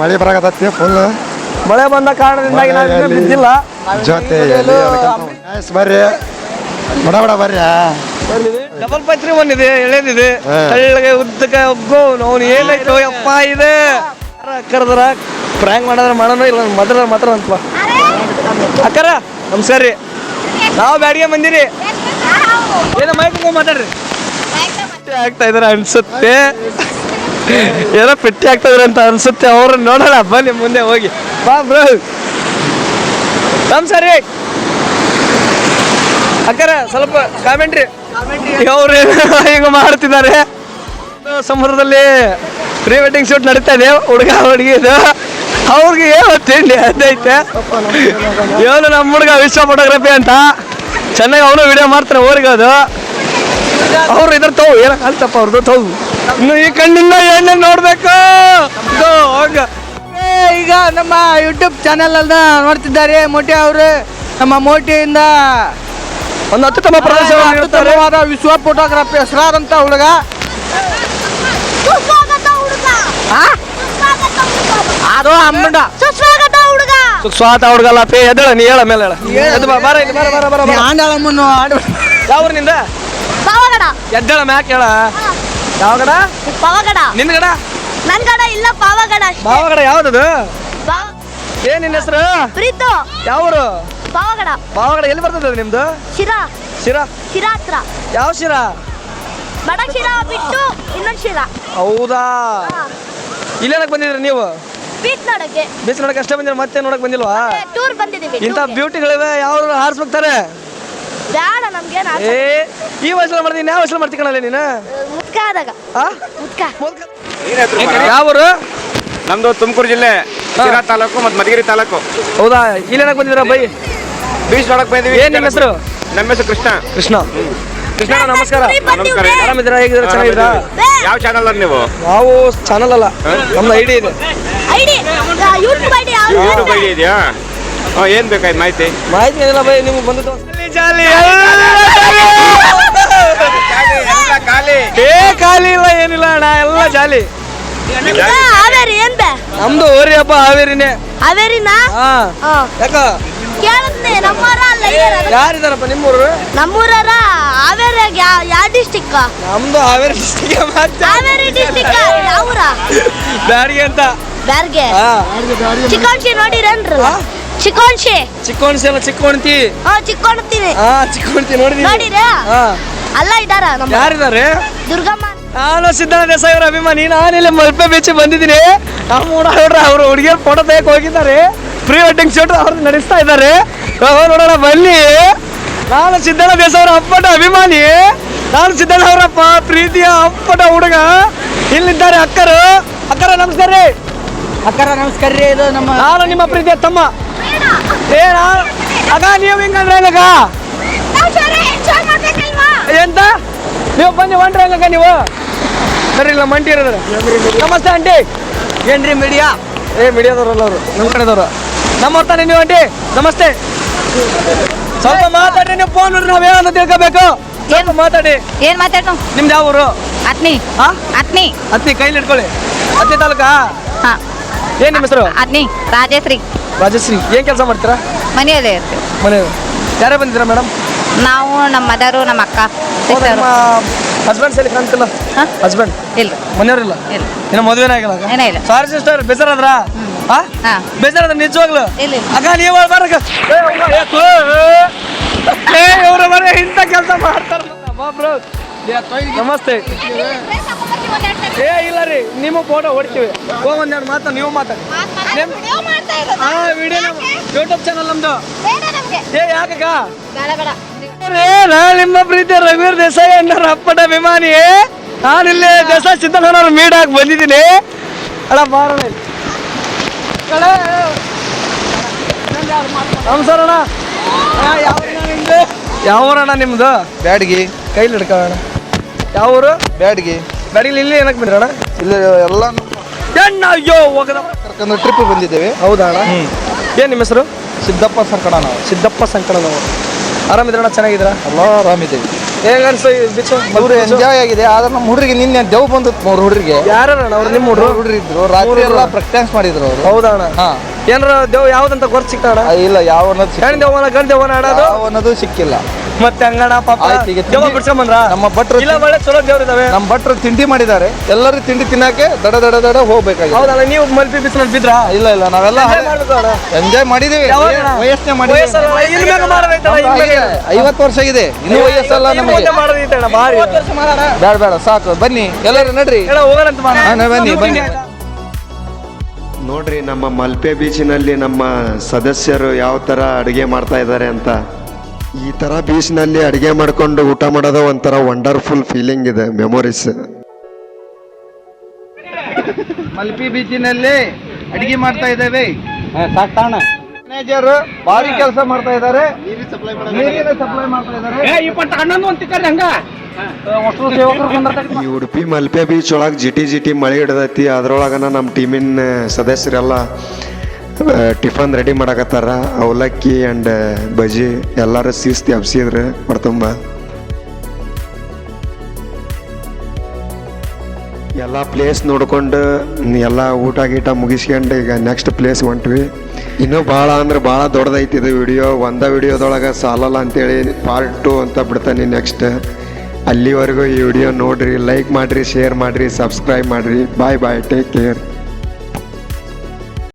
ಮಳೆ ಬರಾಕತ್ತಿ ಫುಲ್ ಮಳೆ ಬಂದ ಕಾರಣದಿಂದಾಗಿ ಇನ್ನೂ ಬಿದ್ದಿಲ್ಲ. ಯಸ್ ಆಯ್ಸ್ ಬರ್ರಿ. ಬಡ ಬಡ ಬರ್ರಿ. ಡಬಲ್ ಪತ್ರಿ ಒಂದಿದೆ ಎಳೆದಿದೆ. ತಳ್ಳಗೆ ತೆಳ್ಳಗೆ ಉದ್ದಕ್ಕೆ ಒಗ್ಗೋ ಅವ್ನು ಏನಾಯ್ತು ಯಪ್ಪ ಇದೆ. ಕರೆದ್ರ ಪ್ರ್ಯಾಂಕ್ ಮಾಡಿದ್ರೆ ಮಾಡೋಣ ಇಲ್ಲ ಮದ್ರ ಮಾತ್ರ ಅಂತ ಅಕ್ಕರ ನಮಸ್ಕಾರ ರೀ ನಾವು ಬ್ಯಾಡಿಗೆ ಬಂದಿರಿ. ಏನೋ ಮೈಕ್ ಮಾತಾಡ್ರಿ. ಆಗ್ತಾ ಇದಾರೆ ಅನ್ಸುತ್ತೆ. ಏನೋ ಪೆಟ್ಟಿ ಆಗ್ತಾ ಇದಾರೆ ಅಂತ ಅನ್ಸುತ್ತೆ. ಅವ್ರು ನೋಡೋಣ, ಬನ್ನಿ ಮುಂದೆ ಹೋಗಿ. ಬಾ ಬ್ರ ನಮಸ್ಕಾರ ರೀ ಅಕ್ಕರ, ಸ್ವಲ್ಪ ಕಾಮೆಂಟ್ರಿ ಅವ್ರು ಈಗ ಮಾಡ್ತಿದ್ದಾರೆ. ಸಮುದ್ರದಲ್ಲಿ ಪ್ರೀ ವೆಡ್ಡಿಂಗ್ ಶೂಟ್ ನಡೀತಾ ಇದೆ. ಹುಡುಗ ಹುಡುಗಿದು ಅವ್ರಿಗೆ ಏನು ತಿಂಡಿ ಅದೈತೆ. ಏನು ನಮ್ಮ ಹುಡುಗ ವಿಶ್ವ ಫೋಟೋಗ್ರಫಿ ಅಂತ. ಚೆನ್ನಾಗಿ ಅವನು ವಿಡಿಯೋ ಮಾಡ್ತಾರೆ ಅವ್ರಿಗೆ ಅದು. ಅವ್ರು ಇದ್ರ ತಗೋ ಏನ ಕಲ್ತಪ್ಪ ಅವ್ರದ್ದು ತಗೋ. ಇನ್ನು ಈ ಕಣ್ಣಿಂದ ಏನೇನು ನೋಡ್ಬೇಕು? ಹೋಗ. ಈಗ ನಮ್ಮ ಯೂಟ್ಯೂಬ್ ಚಾನೆಲ್ ಅಲ್ಲ ನೋಡ್ತಿದ್ದಾರೆ ಮೋಟಿ ಅವರು. ನಮ್ಮ ಮೋಟಿಯಿಂದ ಒಂದು ಅತ್ಯುತ್ತಮ ಪ್ರದರ್ಶನ ನೀಡುತ್ತಾರೆ. ಅತ್ಯುತ್ತಮವಾದ ವಿಶ್ವ ಫೋಟೋಗ್ರಫಿ ಹೆಸರಾದಂತ ಹುಡುಗ. ಅದು ಅಮ್ಮಂಡ ಸುಸ್ವಾಗತ ಹುಡುಗ. ಸ್ವಾತ ಹುಡುಗಲ್ಲ ಪೇ ಎದ್ದಳ ನೀ ಹೇಳ ಮೇಲೆ ಹೇಳ. ಎದ್ದು ಬಾ, ಬಾರ ಇಲ್ಲಿ, ಬರ ಬರ ಬಾರ ಬಾರ. ಆಂಡಳಮ್ಮನ್ನು ಆಡು ಯಾವ ಊರಿನಿಂದ ಪಾವಗಡ. ಎದ್ದಳ ಮ್ಯಾಕ್ ಹೇಳ. ಯಾವಗಡ ಪಾವಗಡ. ನಿನ್ ಗಡ? ನನ್ ಗಡ ಇಲ್ಲ ಪಾವಗಡ ಅಷ್ಟೇ. ಬಾವ ಗಡ ಯಾವ್ದದು? ಪಾವ- ಏನ್ ನಿನ್ನ ಹೆಸರು? ಪ್ರೀತು. ಯಾವ್ರು ಪಾವಗಡ. ಪಾವಗಡ ಎಲ್ಲಿ ಬರ್ತದೆ ಅದು ನಿಮ್ದು? ಶಿರಾ. ಶಿರಾ? ಶಿರಾ ಹತ್ರ ಯಾವ ಶಿರಾ? ಬಡ ಶಿರಾ ಬಿಟ್ಟು ಇನ್ನೊಂದು ಶಿರಾ. ಹೌದಾ? ಇಲ್ಲೇನಕ್ ಬಂದಿದ್ರಿ ನೀವು? ಬೀಚ್ ನೋಡಕ್ಕೆ ಬೀಚ್ ಅಷ್ಟೇ ಬಂದಿರ ಮತ್ತೆ ನೋಡಕ್ ಬಂದಿಲ್ವಾ? ಟೂರ್ ಬಂದಿದೀವಿ ಇಂಥ ಬ್ಯೂಟಿಗಳಿವೆ ಯಾವ್ದು ಹಾರಿಸ್ಬೇಕಾರೆ ಬೇಡ ನಮ್ಗೆ ಏ ಈ ವಯಸ್ಸಲ್ಲಿ ಮಾಡ್ತೀನಿ ಯಾವ ವಯಸ್ಸಲ್ಲಿ ಮಾಡ್ತಿ ಕಣಲ್ಲ ನೀನು? ಮುದ್ಕ ಆದಾಗ. ಆ? ಮುದ್ಕ ಯಾವ ಊರು ನಮ್ದು ತುಮಕೂರು ಜಿಲ್ಲೆ ಶಿರಾ ತಾಲೂಕು ಮತ್ತು ಮಧುಗಿರಿ ತಾಲೂಕು. ಹೌದಾ ಇಲ್ಲೇನಕ್ ಬಂದಿದ್ರ ಬೈ? ಬೀಚ್ ನೋಡಕ್ ಬಂದಿವಿ. ಏನ್ ನಿಮ್ಮ ಹೆಸರು? ನಮ್ಮ ಹೆಸರು ಕೃಷ್ಣ. ಕೃಷ್ಣ. ಕೃಷ್ಣ ನಮಸ್ಕಾರ. ನಮಸ್ಕಾರ. ಆರಾಮಿದ್ದೀರಾ ಹೇಗಿದ್ದೀರಾ ಚೆನ್ನಾಗಿದ್ದೀರಾ? ಯಾವ ಚಾನಲ್ ಅಲ್ಲ ನೀವು? ನಾವು ಚಾನಲ್ ಅಲ್ಲ ನಮ್ದು ಐಡಿ ಇದೆ. ಯೂಟ್ಯೂಬ್ ಐಡಿ ಯೂಟ್ಯೂಬ್ ಐಡಿ ಇದೆಯಾ? ಹಾಂ ಏನು ಬೇಕಾಯ್ತು ಮಾಹಿತಿ? ಮಾಹಿತಿ ಏನಿಲ್ಲ ಬೈ ನಿಮ್ಗೆ ಬಂದು ಜಾಲಿ ಖಾಲಿ ಏ ಖಾಲಿ ಇಲ್ಲ ಏನಿಲ್ಲ ಅಣ್ಣ ಎಲ್ಲ ಜಾಲಿ. ಹಾವೇರಿ ಏನ್ ಬೇ? ನಮ್ದು ಓರಿ ಹಬ್ಬ ಹಾವೇರಿನೇ. ಹಾವೇರಿನಾ? ಹಾ. ಹಾ ಯಾಕ? ಕೇಳತ್ನೆ ನಮ್ಮೂರ ಅಲ್ಲ. ಯಾರಿದಾರಪ್ಪ ನಿಮ್ಮೂರು? ನಮ್ಮೂರರ ಹಾವೇರಿ ಯಾವ ಡಿಸ್ಟಿಕ್ ನಮ್ದು ಹಾವೇರಿ ಡಿಸ್ಟಿಕ್ ಮತ್ತೆ ಹಾವೇರಿ ಡಿಸ್ಟಿಕ್ ಯಾವೂರ? ಬ್ಯಾಡಿಗೆ ಅಂತ. ಬ್ಯಾರ್ಗೆ? ಹಾ ಚಿಕ್ಕವಣ್ಸಿ ನೋಡಿರೇನ್ರಿ? ಚಿಕ್ಕವಣ್ಸಿ ಚಿಕ್ಕೋಣ್ಸಿ? ಅಲ್ಲ ಚಿಕ್ಕೋಣ್ತಿ. ಹಾ ಚಿಕ್ಕೋಣ್ತೀನಿ. ಹಾ ಚಿಕ್ಕೋಣ್ತಿ ನೋಡಿದೀನಿ. ನೋಡಿರ ಹಾ. ಅಲ್ಲ ಇದಾರ ನಮ್ಮ ಯಾರಿದ್ದಾರೆ ದುರ್ಗಮ್ಮ. ನಾನು ಸಿದ್ಧಾರ್ಥ ದೇಸಾಯಿ ಅವರ ಅಭಿಮಾನಿ. ನಾನಿಲ್ಲಿ ಮಲ್ಪೆ ಬೀಚ್ ಬಂದಿದ್ದೀನಿ. ನಮ್ಮ ಹುಡುಗರು ಅವರು ಹುಡುಗಿಯರು ಫೋಟೋ ತೆಗೆಯಕ್ಕೆ ಹೋಗಿದ್ದಾರೆ. ಪ್ರೀ ವೆಡ್ಡಿಂಗ್ ಶೂಟ್ ಅವ್ರ ನಡೆಸ್ತಾ ಇದ್ದಾರೆ. ನೋಡೋಣ ಬನ್ನಿ. ನಾನು ಸಿದ್ಧಾರ್ಥ ದೇಸಾಯಿ ಅವರ ಅಪ್ಪಟ ಅಭಿಮಾನಿ. ನಾನು ಸಿದ್ಧಾರ್ಥ ಅವರಪ್ಪ ಪ್ರೀತಿಯ ಅಪ್ಪಟ ಹುಡುಗ. ಇಲ್ಲಿದ್ದಾರೆ ಅಕ್ಕರು. ಅಕ್ಕರ ನಮಸ್ಕಾರ ರೀ. ಅಕ್ಕರ ನಮಸ್ಕಾರ ರೀ ಇದು ನಮ್ಮ ನಾನು ನಿಮ್ಮ ಪ್ರೀತಿಯ ತಮ್ಮ. ಏ ನಾ- ಅಗ ನೀವು ಹಿಂಗಂದ್ರೆ ಹೆಂಗಕ್ಕ ಎಂತ? ನೀವು ಬನ್ನಿ ಹೊಂಟ್ರಿ ಹಂಗಕ್ಕ ನೀವು? ಸರಿ ಇಲ್ಲ ಮಂಟಿ ಇರೋದ್ರ ನಮಸ್ತೆ ಆಂಟಿ. ಏನ್ರಿ ಮೀಡಿಯಾ ಏ ಮೀಡಿಯಾದವ್ರಲ್ಲ ಅವರು. ನಮ್ಮ ಕಡೆದವ್ರು. ನಮ್ಮ ಹೊರ್ತಾನೆ ನೀವು ಆಂಟಿ. ನಮಸ್ತೆ. ಸ್ವಲ್ಪ ಮಾತಾಡಿ ನೀವು ಫೋನ್ ನೋಡ್ರಿ ನಾವ್ ಏನಂತ ತಿಳ್ಕೋಬೇಕು. ಸ್ವಲ್ಪ ಮಾತಾಡಿ. ಏನ್ ಮಾತಾಡ್ತು? ನಿಮ್ದು ಯಾವ ಊರು? ಅತ್ನಿ ಹಾ ಅತ್ನಿ ಅತ್ನಿ ಕೈಲಿ ಇಟ್ಕೊಳ್ಳಿ ಅತ್ನಿ ತಾಲೂಕಾ? ಏನ್ ನಿಮ್ಮ ಹೆಸರು? ಅದ್ನಿ ರಾಜಶ್ರೀ. ರಾಜಶ್ರೀ ಏನ್ ಕೆಲಸ ಮಾಡ್ತೀರಾ? ಮನೆಯಲ್ಲೇ ಇರ್ತೀವಿ. ಮನೆ ಯಾರೇ ಬಂದಿದ್ದೀರಾ ಮೇಡಮ್ ನಾವು ನಮ್ಮ ಮದರು ನಮ್ಮ ಅಕ್ಕ ಸಿಸ್ಟರ್ ಹಸ್ಬೆಂಡ್ ಸರಿ ಕಾಣ್ತಿಲ್ಲ ಹಾ? ಹಸ್ಬೆಂಡ್ ಇಲ್ಲ. ಮನೆಯವ್ರಿಲ್ಲ ಇಲ್ಲ? ಇನ್ನು ಮದುವೆನೇ ಆಗಿಲ್ಲ? ಏನೇ ಇಲ್ಲ. ಸಾರಿ ಸಿಸ್ಟರ್ ಬೇಜಾರಾದ್ರ? ಹಾ? ಹಾ. ಬೇಜಾರಾದ್ರ ನಿಜವಾಗ್ಲು? ಇಲ್ಲ, ಇಲ್ಲ. ಅಕ್ಕ ನೀವು ಬರಕ ಇವ್ರು ಬರೀ ಇಂಥ ಕೆಲಸ ಮಾಡ್ತಾರ ನಮಸ್ತೆ. ಏ ಇಲ್ಲ ರೀ ನಿಮ್ಮ ಫೋಟೋ ಹೊಡಿತೀವಿ. ಹೋಗ್ ಒಂದೆರಡು ಮಾತು ನೀವು ಮಾತಾಡಿ ಹಾ ವಿಡಿಯೋ ಯೂಟ್ಯೂಬ್ ಚಾನಲ್ ನಮ್ದು. ಏ ಯಾಕ ಏ, ನಾನ್ ನಿಮ್ಮ ಪ್ರೀತಿ ರವೀರ್ ದೇಸಾಯಿ ಅನ್ನೋರ ಅಪ್ಪಟ ಅಭಿಮಾನಿ. ನಾನಿಲ್ಲಿ ದೇಸಾಯಿ ಸಿದ್ದಣ್ಣವ್ರ ಮೀಡಾಗಿ ಬಂದಿದ್ದೀನಿ. ಅಣ್ಣ ಬಾರಣ. ನಮಸ್ಕಾರ ಅಣ್ಣ ಅಣ್ಣ, ಯಾವ ನಿಮ್ದು? ಯಾವ ಊರಣ್ಣ ನಿಮ್ದು? ಬ್ಯಾಡ್ಗಿ. ಕೈಲಿ ಹಿಡ್ಕೊಳ್ಳೋಣ ಯಾವ ಊರು ಬ್ಯಾಡ್ಗಿ ಬೆಡಿಲಿ ಇಲ್ಲಿ ಏನಕ್ಕೆ ಬಂದ್ರಣ ಇಲ್ಲಿ ಎಲ್ಲ ಅಯ್ಯೋ ಹೋಗದ. ಕರ್ಕೊಂಡು ಟ್ರಿಪ್ ಬಂದಿದ್ದೇವೆ. ಹೌದಾ ಅಣ್ಣ? ಏನು ನಿಮ್ಮ ಹೆಸರು? ಸಿದ್ದಪ್ಪ ಸಂಕಣ ನಾವು ಸಿದ್ದಪ್ಪ ಸಂಕಣದವರು ಆರಾಮಿದ್ರಣ್ಣ ಚೆನ್ನಾಗಿದ್ದೀರಾ? ಎಲ್ಲ ಆರಾಮಿದ್ದೇವೆ. ಹೇಗ ಅನ್ಸು beach? ಮೂರು ಎಂಜಾಯ್ ಆಗಿದೆ. ಆದ್ರೆ ನಮ್ಮ ಹುಡುಗರಿಗೆ ನಿನ್ನೆ ದೇವ್ ಬಂದಿತ್ತು ಮೂರು ಹುಡುಗರಿಗೆ ಯಾರಣ್ಣ ಅವ್ರು ನಿಮ್ಮ ಹುಡುಗರು ಹುಡುಗರು ಇದ್ರು. ರಾತ್ರಿ ಎಲ್ಲ ಪ್ರಾಕ್ಟೀಸ್ ಮಾಡಿದ್ರು ಅವರು. ಹೌದಾ ಅಣ್ಣ? ಹಾ. ಏನಾರ ದೇವ್ ಯಾವ್ದಂತ ಗೊತ್ತ ಸಿಗ್ತಾಡ ಇಲ್ಲ ಯಾವ. ಹೆಣ್ ದೇವನ ಗಂಡ ದೇವನ ಆಡೋದು? ಅನ್ನೋದು ಸಿಕ್ಕಿಲ್ಲ. ಮತ್ತೆ ಹಂಗಣ ಪಾಪ ಆಯ್ತು, ಈಗ ದೇವ ತಿಂಡಿ- ಬಿಡ್ಸ್ಕೊಂಬಂದ್ರ ನಮ್ಮ ಭಟ್ರು ಇಲ್ಲ ಒಳ್ಳೆ ಚಲೋ ದೇವ್ರ ಇದಾವೆ. ನಮ್ಮ ಭಟ್ರು ತಿಂಡಿ ಮಾಡಿದ್ದಾರೆ. ಎಲ್ಲರೂ ತಿಂಡಿ ತಿನ್ನಕ್ಕೆ ದಡ ದಡ ದಡ ಹೋಗ್ಬೇಕಾಗಿದೆ. ಹೌದಲ್ಲ ನೀವು ಮಲ್ಪಿ ಬಿಸಿನಲ್ಲಿ ಬಿದ್ರಾ? ಇಲ್ಲ ಇಲ್ಲ ನಾವೆಲ್ಲ ಎಂಜಾಯ್ ಮಾಡ್ಬೇಕು ಅಣ್ಣ. ಎಂಜಾಯ್ ಮಾಡಿದೀವಿ. ಯಾವಾಗ? ಅಣ್ಣ? ವಯಸ್ಸೇ ಮಾಡಿದೀವಿ. ವಯಸ್ಸಲ್ಲ, ಇನ್ ಮ್ಯಾಗ ಮಾಡೋದೈತಣ್ಣ, ಇನ್ ಮ್ಯಾಗ. ಐವತ್ತು ವರ್ಷ ಇದೆ. ಇನ್ನು ವಯಸ್ಸಲ್ಲ ಇನ್ನು ನಮಗೆ. ಮುಂದೆ ಮಾಡೋದೈತಣ್ಣ, ಭಾರಿ. ಬೇಡ ಬೇಡ ಸಾಕು. ಬನ್ನಿ ಎಲ್ಲರೂ ನಡ್ರಿ. ಹೋಗೋಣಂತ ಬಾ. ಹಾ, ನಾ ಬನ್ನಿ, ಬನ್ನಿ. ನೋಡ್ರಿ ನಮ್ಮ ಮಲ್ಪೆ ಬೀಚಿನಲ್ಲಿ ನಮ್ಮ ಸದಸ್ಯರು ಯಾವ ತರ ಅಡುಗೆ ಮಾಡ್ತಾ ಇದ್ದಾರೆ ಅಂತ. ಈ ಥರ ಬೀಚ್ನಲ್ಲಿ ಅಡುಗೆ ಮಾಡ್ಕೊಂಡು ಊಟ ಮಾಡೋದು ಒಂಥರ ವಂಡರ್ಫುಲ್ ಫೀಲಿಂಗ್ ಇದೆ ಮೆಮೊರೀಸ್ ಮಲ್ಪಿ ಬೀಚಿನಲ್ಲಿ ಅಡಿಗೆ ಮಾಡ್ತಾ ಇದ್ದೇವೆ. ಮ್ಯಾನೇಜರ್ ಭಾರಿ ಕೆಲಸ ಮಾಡ್ತಾ ಇದ್ದಾರೆ. ನೀರಿನ ಸಪ್ಲೈ ಮಾಡ್ತಾ ಇದ್ದಾರೆ. ಈ ಉಡುಪಿ ಮಲ್ಪೆ ಬೀಚ್ ಒಳಗೆ ಜಿಟಿ ಜಿಟಿ ಮಳೆ ಹಿಡ್ದೈತಿ. ಅದ್ರೊಳಗನ ನಮ್ಮ ಟೀಮಿನ ಸದಸ್ಯರೆಲ್ಲ ಟಿಫನ್ ರೆಡಿ ಮಾಡಕತ್ತಾರ. ಅವಲಕ್ಕಿ ಆ್ಯಂಡ್ ಬಜಿ ಎಲ್ಲರೂ ಸೀಸ್ತಿ ಹಬ್ಸಿದ್ರೆ ಹೊಡ್ತುಂಬ ಎಲ್ಲ ಪ್ಲೇಸ್ ನೋಡ್ಕೊಂಡು ಎಲ್ಲ ಊಟ ಗೀಟ ಮುಗಿಸ್ಕೊಂಡು ಈಗ ನೆಕ್ಸ್ಟ್ ಪ್ಲೇಸ್ ಹೊಂಟ್ವಿ. ಇನ್ನೂ ಭಾಳ ಅಂದ್ರೆ ಭಾಳ ದೊಡ್ಡದೈತಿ ಇದು ವಿಡಿಯೋ ಒಂದ ವಿಡಿಯೋದೊಳಗೆ ಸಾಲಲ್ಲ ಅಂತೇಳಿ ಪಾರ್ಟ್ ಟು ಅಂತ ಬಿಡ್ತಾನೆ ನೆಕ್ಸ್ಟ್ ಅಲ್ಲಿವರೆಗೂ ಈ ವಿಡಿಯೋ ನೋಡ್ರಿ ಲೈಕ್ ಮಾಡಿರಿ ಶೇರ್ ಮಾಡಿರಿ ಸಬ್ಸ್ಕ್ರೈಬ್ ಮಾಡಿರಿ. ಬಾಯ್ ಬಾಯ್ ಟೇಕ್ ಕೇರ್